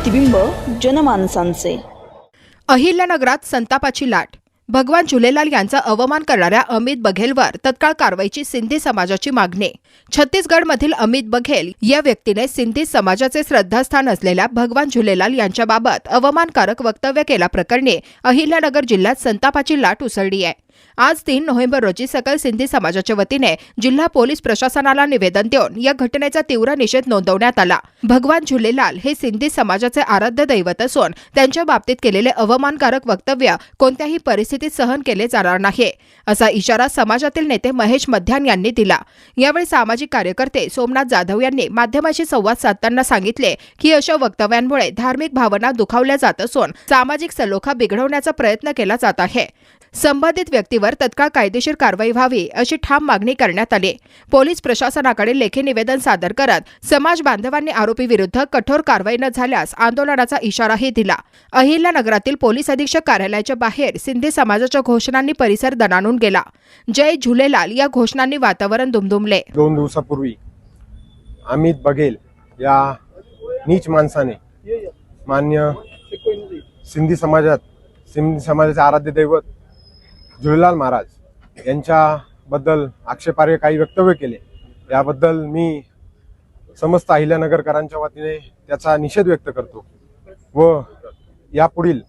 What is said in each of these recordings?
प्रतिबिंब जनमानसांचे. अहिल्यानगरात संतापाची लाट. भगवान झुलेलाल यांचा अवमान करणाऱ्या अमित बघेलवर तत्काळ कारवाईची सिंधी समाजाची मागणी. छत्तीसगडमधील अमित बघेल या व्यक्तीने सिंधी समाजाचे श्रद्धास्थान असलेल्या भगवान झुलेलाल यांच्याबाबत अवमानकारक वक्तव्य केल्याप्रकरणी अहिल्यानगर जिल्ह्यात संतापाची लाट उसळली आहे. आज तीन नोव्हेंबर रोजी सकल सिंधी समाजाच्या वतीने जिल्हा पोलीस प्रशासनाला निवेदन देऊन या घटनेचा तीव्र निषेध नोंदवण्यात आला. भगवान झुलेलाल हे सिंधी समाजाचे आराध्य दैवत असून त्यांच्या बाबतीत केलेले अवमानकारक वक्तव्य कोणत्याही परिस्थितीत सहन केले जाणार नाही असा इशारा समाजातील नेते महेश मध्यान यांनी दिला. यावेळी सामाजिक कार्यकर्ते सोमनाथ जाधव यांनी माध्यमाशी संवाद साधताना सांगितले की अशा वक्तव्यांमुळे धार्मिक भावना दुखावल्या जात असून सामाजिक सलोखा बिघडवण्याचा प्रयत्न केला जात आहे. संबंधित व्यक्तीवर तत्काळ कायदेशीर कारवाई व्हावी अशी ठाम मागणी करण्यात आली. पोलीस प्रशासनाकडे लेखी निवेदन सादर करत समाज बांधवांनी आरोपी विरुद्ध कठोर कारवाई न झाल्यास आंदोलनाचा इशाराही दिला. अहिल्यानगरातील पोलीस अधीक्षक कार्यालयाच्या बाहेर सिंधी समाजाच्या घोषणांनी परिसर दणाणून गेला. जय झुलेलाल या घोषणांनी वातावरण दुमदुमले. दोन दिवसापूर्वी अमित बघेल या नीच माणसाने मान्य सिंधी समाजात सिंधी समाजाचे आराध्य दैवत झुलेलाल महाराज यांच्याबद्दल आक्षेपार्ह काही वक्तव्य केले याबद्दल मी समस्त अहिल्यानगरकरांच्या वतीने त्याचा निषेध व्यक्त करतो व यापुढील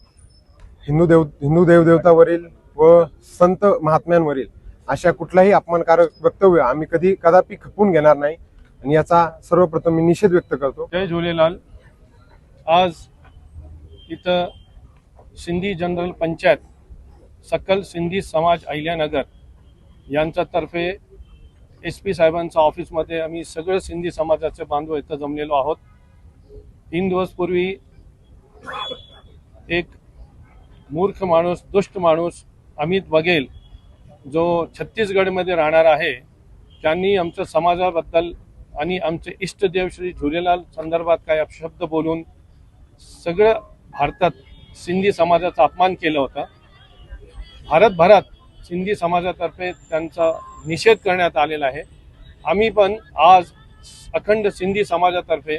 हिंदू देव हिंदू देवदेवतावरील व संत महात्म्यांवरील अशा कुठलाही अपमानकारक वक्तव्य आम्ही कधी कदापि खपून घेणार नाही आणि याचा सर्वप्रथम मी निषेध व्यक्त करतो. जय झूलेलाल. आज इथं सिंधी जनरल पंचायत सकल सिंधी समाज अहिल्यानगर यांच्यातर्फे एस पी साहेबांच्या ऑफिसमध्ये आम्ही सगळं सिंधी समाजाचे बांधव इथं जमलेलो आहोत. तीन दिवसपूर्वी एक मूर्ख माणूस दुष्ट माणूस अमित बघेल जो छत्तीसगडमध्ये राहणार आहे त्यांनी आमच्या समाजाबद्दल आणि आमचे इष्टदेव श्री झुलेलाल संदर्भात काही अपशब्द बोलून सगळं भारतात सिंधी समाजाचा अपमान केला होता. भारतभरात सिंधी समाजातर्फे त्यांचा निषेध करण्यात आलेला आहे. आम्ही पण आज अखंड सिंधी समाजातर्फे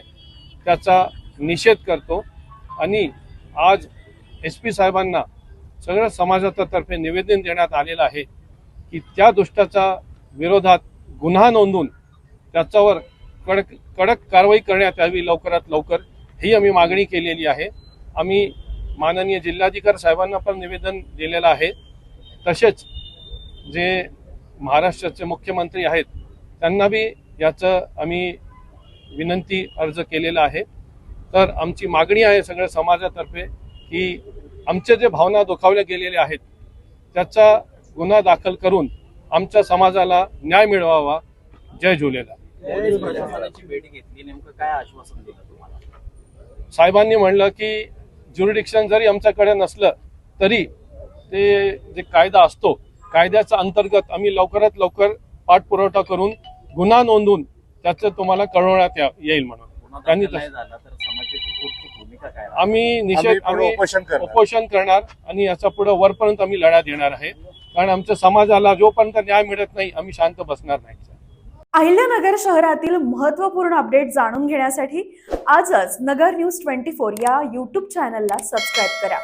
त्याचा निषेध करतो आणि आज एस पी साहेबांना सगळ्या समाजातर्फे निवेदन देण्यात आलेलं आहे की त्या दुष्टाच्या विरोधात गुन्हा नोंदवून त्याच्यावर कडक कडक कारवाई करण्यात यावी लवकरात लवकर ही आम्ही मागणी केलेली आहे. आम्ही माननीय जिल्हाधिकारी साहेबांना पण निवेदन दिलेलं आहे. तसेच जे महाराष्ट्राचे मुख्यमंत्री आहेत त्यांना बी याचं आम्ही विनंती अर्ज केलेला आहे. तर आमची मागणी आहे सगळ्या समाजातर्फे की आमचे जे भावना दुखावल्या गेलेल्या आहेत त्याचा गुन्हा दाखल करून आमच्या समाजाला न्याय मिळवावा. जय झुलेलाल. पोलीस प्रशासनाची भेट घेतली नेमकं काय आश्वासन दिलं तुम्हाला? साहेबांनी म्हणलं की ज्युरिडिक्शन जरी आमच्याकडे नसलं तरी ते जे कायदा असतो कायद्याच्या अंतर्गत आम्ही लवकरात लवकर पाठपुरवठा करून गुन्हा नोंदवून त्याचं तुम्हाला कळवण्यात या- येईल म्हणून त्यांनी दाखल नाही तसं- झाला तर समाजाची पुढची भूमिका काय राहणार? आम्ही निषेध आम्ही उपोषण करणार. आणि याचा पुढे वरपर्यंत आम्ही लढा देणार आहे कारण आमच्या समाजाला जोपर्यंत न्याय मिळत नाही आम्ही शांत बसणार नाही अहिल्यानगर शहरातील महत्त्वपूर्ण अपडेट जाणून घेण्यासाठी आजच नगर न्यूज ट्वेंटी फोर या यूट्यूब चॅनलला सबस्क्राईब करा